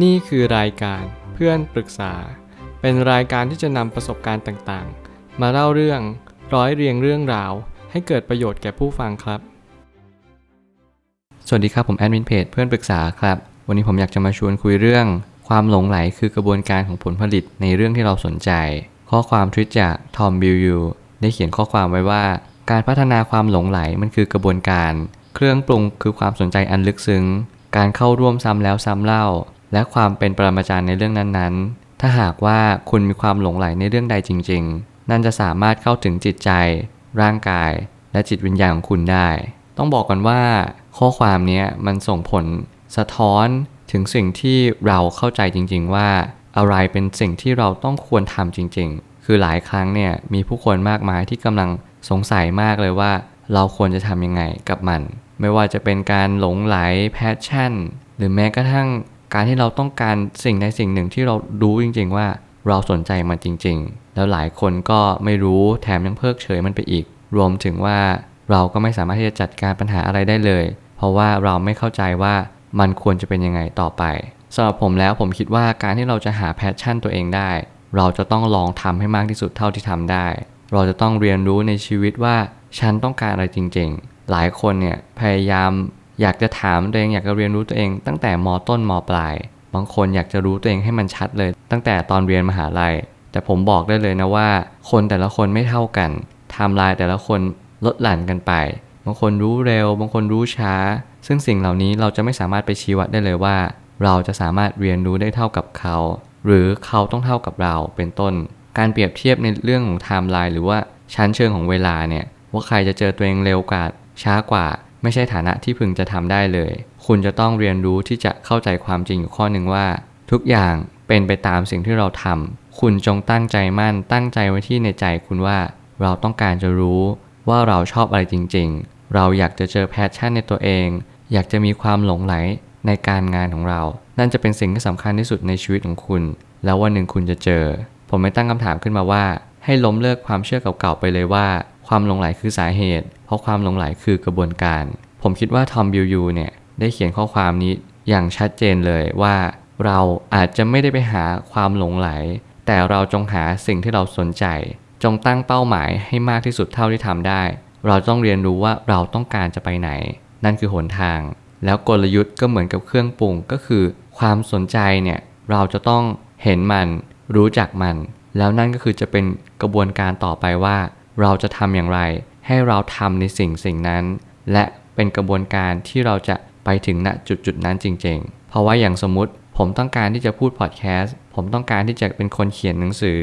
นี่คือรายการเพื่อนปรึกษา เป็นรายการที่จะนำประสบการณ์ต่างๆ มาเล่าเรื่องร้อยเรียงเรื่องราว ให้เกิดประโยชน์แก่ผู้ฟังครับ สวัสดีครับผมแอดมินเพจเพื่อนปรึกษาครับ วันนี้ผมอยากจะมาชวนคุยเรื่อง ความหลงไหลคือกระบวนการของผลผลิตในเรื่องที่เราสนใจ ข้อความทวิตจากทอมบิลยูได้เขียนข้อความไว้ว่า การพัฒนาความหลงไหลมันคือกระบวนการ เครื่องปรุงคือความสนใจอันลึกซึ้ง การเข้าร่วมซ้ำแล้วซ้ำเล่า และความเป็นปรมาจารย์ในเรื่องนั้นๆ ถ้าหากว่าคุณมีความหลงไหลในเรื่องใดจริง ๆ นั่นจะสามารถเข้าถึงจิตใจ ร่างกาย และจิตวิญญาณของคุณได้ ต้องบอกกันว่า ข้อความนี้มันส่งผลสะท้อนถึงสิ่งที่เราเข้าใจจริง ๆ ว่า อะไรเป็นสิ่งที่เราต้องควรทำจริง ๆ คือหลายครั้งเนี่ยมีผู้คนมากมายที่กำลังสงสัยมากเลยว่า เราควรจะทำยังไงกับมัน ไม่ว่าจะเป็นการหลงไหลแพชชั่น หรือแม้กระทั่ง การที่เราต้องการสิ่งใดสิ่งหนึ่งที่เรารู้จริง ๆ ว่าเราสนใจมันจริง ๆ แล้วหลายคนก็ไม่รู้แถมยังเพิกเฉยมันไปอีก รวมถึงว่าเราก็ไม่สามารถที่จะจัดการปัญหาอะไรได้เลย เพราะว่าเราไม่เข้าใจว่ามันควรจะเป็นยังไงต่อไปสำหรับผมแล้วผมคิดว่าการที่เราจะหาแพชชั่นตัวเองได้ เราจะต้องลองทำให้มากที่สุดเท่าที่ทำได้ เราจะต้องเรียนรู้ในชีวิตว่าฉันต้องการอะไรจริง ๆ หลายคนเนี่ยพยายาม อยากจะถามตัวเองอยากจะเรียนรู้ตัวเอง ตั้งแต่มต้นมปลาย บางคนอยากจะรู้ตัวเองให้มันชัดเลย ตั้งแต่ตอนเรียนมหาลัย แต่ผมบอกได้เลยนะว่า คนแต่ละคนไม่เท่ากันไทม์ไลน์แต่ละคนลดหลั่นกันไป บางคนรู้เร็ว บางคนรู้ช้า ซึ่งสิ่งเหล่านี้เราจะไม่สามารถไปชี้วัดได้เลยว่า เราจะสามารถเรียนรู้ได้เท่ากับเขา หรือเขาต้องเท่ากับเราเป็นต้น การเปรียบเทียบในเรื่องของไทม์ไลน์หรือว่าชั้นเชิงของเวลาเนี่ยว่าใครจะเจอตัวเองเร็วกว่าช้ากว่า ไม่ใช่ฐานะที่พึงจะทำได้เลย คุณจะต้องเรียนรู้ที่จะเข้าใจความจริงอยู่ข้อหนึ่งว่า ทุกอย่างเป็นไปตามสิ่งที่เราทำคุณจงตั้งใจมั่นตั้งใจไว้ที่ในใจคุณว่าเราต้องการจะรู้ว่าเราชอบอะไรจริง ๆ เราอยากจะเจอแพชชั่นในตัวเอง อยากจะมีความหลงไหลในการงานของเรา นั่นจะเป็นสิ่งที่สำคัญที่สุดในชีวิตของคุณ แล้ววันหนึ่งคุณจะเจอ ผมไม่ตั้งคำถามขึ้นมาว่า ให้ล้มเลิกความเชื่อเก่าๆไปเลยว่า ความหลงไหลคือสาเหตุ ราะความหลงไหลคือกระบวนการ ผมคิดว่าทอมบิลยูเนี่ยได้เขียนข้อความนี้อย่างชัดเจนเลยว่าเราอาจจะไม่ได้ไปหาความหลงไหล แต่เราจงหาสิ่งที่เราสนใจ จงตั้งเป้าหมายให้มากที่สุดเท่าที่ทำได้ เราต้องเรียนรู้ว่าเราต้องการจะไปไหน นั่นคือหนทาง แล้วกลยุทธ์ก็เหมือนกับเครื่องปรุงก็คือ ความสนใจเนี่ยเราจะต้องเห็นมัน รู้จักมัน แล้วนั่นก็คือจะเป็นกระบวนการต่อไปว่า เราจะทำอย่างไร ให้เราทำในสิ่งสิ่งนั้น และเป็นกระบวนการที่เราจะไปถึงณจุดจุดนั้นจริง ๆ เพราะว่าอย่างสมมติผมต้องการที่จะพูดพอดแคสต์ผมต้องการที่จะเป็นคนเขียนหนังสือ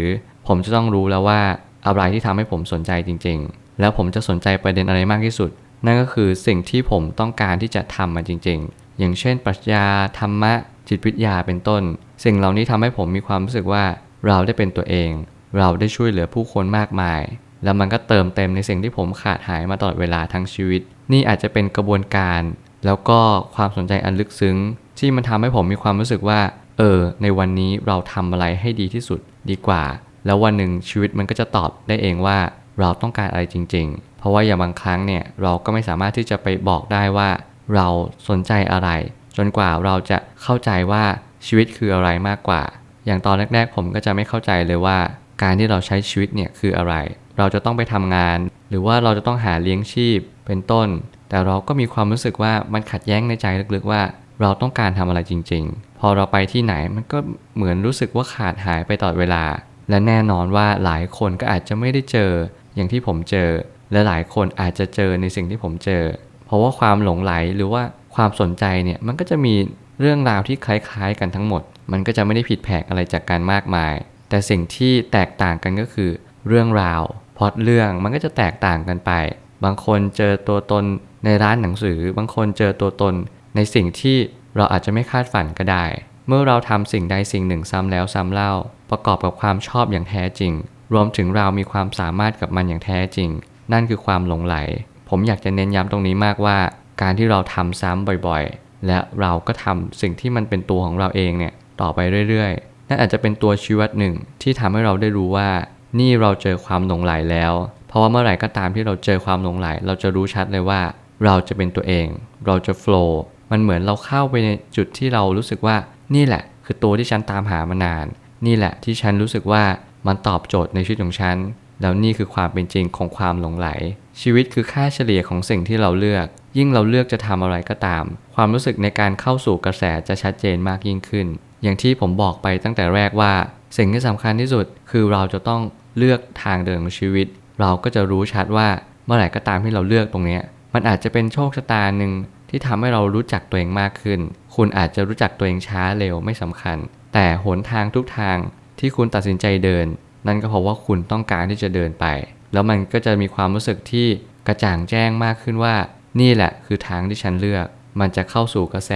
ผมจะต้องรู้แล้วว่าอะไรที่ทำให้ผมสนใจจริง ๆ แล้วผมจะสนใจประเด็นอะไรมากที่สุด นั่นก็คือสิ่งที่ผมต้องการที่จะทำมันจริง ๆ อย่างเช่น ปรัชญาธรรมะ จิตวิทยาเป็นต้น สิ่งเหล่านี้ทำให้ผมมีความรู้สึกว่าเราได้เป็นตัวเอง เราได้ช่วยเหลือผู้คนมากมาย แล้วมันก็เติมเต็มในสิ่งที่ผมขาดหายมาตลอดเวลาทั้งชีวิต นี่อาจจะเป็นกระบวนการ แล้วก็ความสนใจอันลึกซึ้ง ที่มันทำให้ผมมีความรู้สึกว่า เออ ในวันนี้เราทำอะไรให้ดีที่สุดดีกว่า แล้ววันหนึ่งชีวิตมันก็จะตอบได้เองว่าเราต้องการอะไรจริง ๆ เพราะว่าอย่างบางครั้งเนี่ยเราก็ไม่สามารถที่จะไปบอกได้ว่า เราสนใจอะไร จนกว่าเราจะเข้าใจว่าชีวิตคืออะไรมากกว่า อย่างตอนแรก ๆ ผมก็จะไม่เข้าใจเลยว่า การที่เราใช้ชีวิตเนี่ยคืออะไร เราจะต้องไปทำงาน หรือว่าเราจะต้องหาเลี้ยงชีพเป็นต้น แต่เราก็มีความรู้สึกว่ามันขัดแย้งในใจลึกๆว่า เราต้องการทำอะไรจริง ๆ พอเราไปที่ไหนมันก็เหมือนรู้สึกว่าขาดหายไปตลอดเวลา และแน่นอนว่าหลายคนก็อาจจะไม่ได้เจออย่างที่ผมเจอ และหลายคนอาจจะเจอในสิ่งที่ผมเจอ เพราะว่าความหลงไหลหรือว่าความสนใจเนี่ยมันก็จะมีเรื่องราวที่คล้ายๆ กันทั้งหมด มันก็จะไม่ได้ผิดแผกอะไรจากการมากมาย แต่สิ่งที่แตกต่างกันก็คือ เรื่องราว พล็อตเรื่องมันก็จะแตกต่างกันไป บางคนเจอตัวตนในร้านหนังสือ บางคนเจอตัวตนในสิ่งที่เราอาจจะไม่คาดฝันก็ได้ เมื่อเราทำสิ่งใดสิ่งหนึ่งซ้ำแล้วซ้ำเล่า ประกอบกับความชอบอย่างแท้จริง รวมถึงเรามีความสามารถกับมันอย่างแท้จริง นั่นคือความหลงไหล ผมอยากจะเน้นย้ำตรงนี้มากว่า การที่เราทำซ้ำบ่อยๆ และเราก็ทำสิ่งที่มันเป็นตัวของเราเองเนี่ยต่อไปเรื่อยๆ นั่นอาจจะเป็นตัวชีวัดหนึ่งที่ทำให้เราได้รู้ว่า นี่เราเจอความหลงไหลแล้ว เพราะว่าเมื่อไหร่ก็ตามที่เราเจอความหลงไหล เราจะรู้ชัดเลยว่า เราจะเป็นตัวเอง เราจะโฟล์มันเหมือนเราเข้าไปในจุดที่เรารู้สึกว่า นี่แหละ คือตัวที่ฉันตามหามานาน นี่แหละที่ฉันรู้สึกว่ามันตอบโจทย์ในชีวิตของฉัน แล้วนี่คือความเป็นจริงของความหลงไหล ชีวิตคือค่าเฉลี่ยของสิ่งที่เราเลือก ยิ่งเราเลือกจะทำอะไรก็ตาม ความรู้สึกในการเข้าสู่กระแสจะชัดเจนมากยิ่งขึ้น อย่างที่ผมบอกไปตั้งแต่แรกว่า สิ่งที่สำคัญที่สุด คือเราจะต้องเลือกทางเดินของชีวิต เราก็จะรู้ชัดว่าเมื่อไหร่ก็ตามที่เราเลือกตรงนี้มันอาจจะเป็นโชคชะตาหนึ่งที่ทำให้เรารู้จักตัวเองมากขึ้น คุณอาจจะรู้จักตัวเองช้าเร็วไม่สำคัญ แต่หนทางทุกทางที่คุณตัดสินใจเดิน นั่นก็เพราะว่าคุณต้องการที่จะเดินไป แล้วมันก็จะมีความรู้สึกที่กระจ่างแจ้งมากขึ้นว่า นี่แหละคือทางที่ฉันเลือก มันจะเข้าสู่กระแส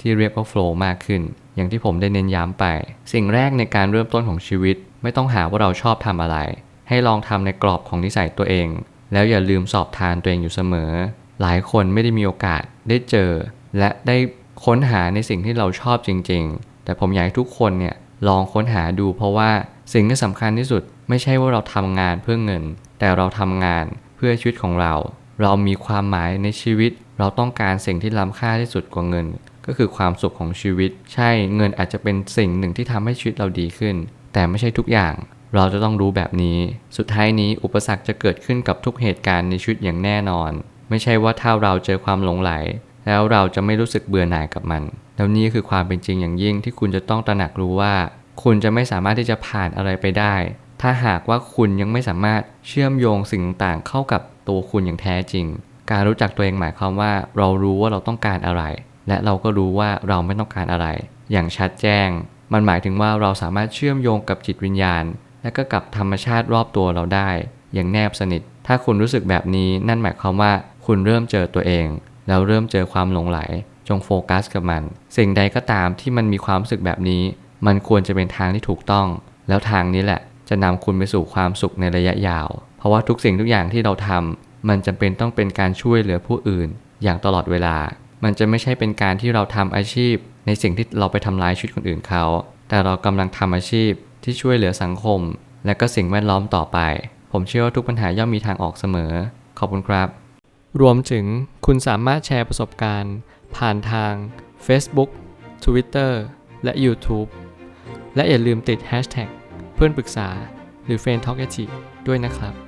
ที่เรียกว่าโฟล์มากขึ้น อย่างที่ผมได้เน้นย้ำไป สิ่งแรกในการเริ่มต้นของชีวิต ไม่ต้องหาว่าเราชอบทำอะไร ให้ลองทำในกรอบของนิสัยตัวเอง แล้วอย่าลืมสอบทานตัวเองอยู่เสมอ หลายคนไม่ได้มีโอกาสได้เจอ และได้ค้นหาในสิ่งที่เราชอบจริง ๆ แต่ผมอยากให้ทุกคนเนี่ยลองค้นหาดู เพราะว่าสิ่งที่สำคัญที่สุด ไม่ใช่ว่าเราทำงานเพื่อเงิน แต่เราทำงานเพื่อชีวิตของเรา เรามีความหมายในชีวิต เราต้องการสิ่งที่ล้ำค่าที่สุดกว่าเงิน ก็คือความสุขของชีวิต ใช่เงินอาจจะเป็นสิ่งหนึ่งที่ทำให้ชีวิตเราดีขึ้น แต่ไม่ใช่ทุกอย่าง เราจะต้องรู้แบบนี้ สุดท้ายนี้อุปสรรคจะเกิดขึ้นกับทุกเหตุการณ์ในชีวิตอย่างแน่นอน ไม่ใช่ว่าถ้าเราเจอความหลงไหล แล้วเราจะไม่รู้สึกเบื่อหน่ายกับมัน แล้วนี่คือความเป็นจริงอย่างยิ่งที่คุณจะต้องตระหนักรู้ว่า คุณจะไม่สามารถที่จะผ่านอะไรไปได้ ถ้าหากว่าคุณยังไม่สามารถเชื่อมโยงสิ่งต่างๆเข้ากับตัวคุณอย่างแท้จริง การรู้จักตัวเองหมายความว่า เรารู้ว่าเราต้องการอะไร และเราก็รู้ว่าเราไม่ต้องการอะไร อย่างชัดแจ้ง มันหมายถึงว่าเราสามารถเชื่อมโยงกับจิตวิญญาณ และก็กับธรรมชาติรอบตัวเราได้ อย่างแนบสนิท ถ้าคุณรู้สึกแบบนี้นั่นหมายความว่าคุณเริ่มเจอตัวเอง แล้วเริ่มเจอความหลงไหล จงโฟกัสกับมัน สิ่งใดก็ตามที่มันมีความรู้สึกแบบนี้ มันควรจะเป็นทางที่ถูกต้อง แล้วทางนี้แหละ จะนำคุณไปสู่ความสุขในระยะยาว เพราะว่าทุกสิ่งทุกอย่างที่เราทำมันจำเป็นต้องเป็นการช่วยเหลือผู้อื่น อย่างตลอดเวลา มันจะไม่ใช่เป็นการที่เราทำอาชีพ ในสิ่งที่เราไปทำร้ายชีวิตคนอื่นเขา แต่เรากำลังทำอาชีพที่ช่วยเหลือสังคม และก็สิ่งแวดล้อมต่อไป ผมเชื่อว่าทุกปัญหาย่อมมีทางออกเสมอ ขอบคุณครับ รวมถึงคุณสามารถแชร์ประสบการณ์ ผ่านทาง Facebook Twitter และ YouTube และอย่าลืมติด Hashtag เพื่อนปรึกษาหรือ f r ร e n d t a l k ด้วยนะครับ